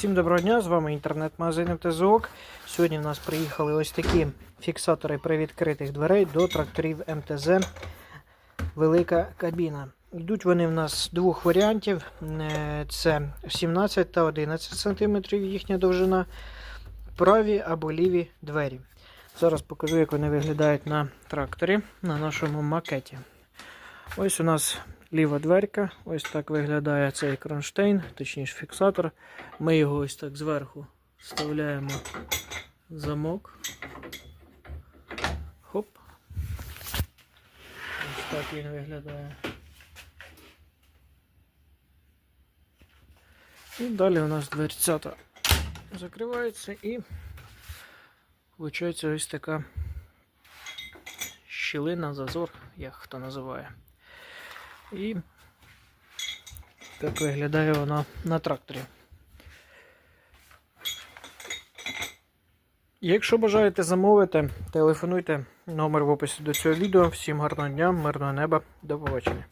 Всім доброго дня, з вами інтернет-магазин МТЗОК. Сьогодні в нас приїхали ось такі фіксатори при відкритих дверей до тракторів МТЗ Велика кабіна. Йдуть вони в нас двох варіантів: Е, це 17 та 11 см їхня довжина, праві або ліві двері. Зараз покажу, як вони виглядають на тракторі на нашому макеті. Ось у нас ліва дверка. Ось так виглядає цей кронштейн, точніше фіксатор. Ми його ось так зверху вставляємо замок. Хоп. Ось так він виглядає. І далі у нас дверцята закривається і виходить ось така щілина, зазор, як хто називає. І так виглядає вона на тракторі. Якщо бажаєте замовити, телефонуйте номер в описі до цього відео. Всім гарного дня, мирного неба, до побачення.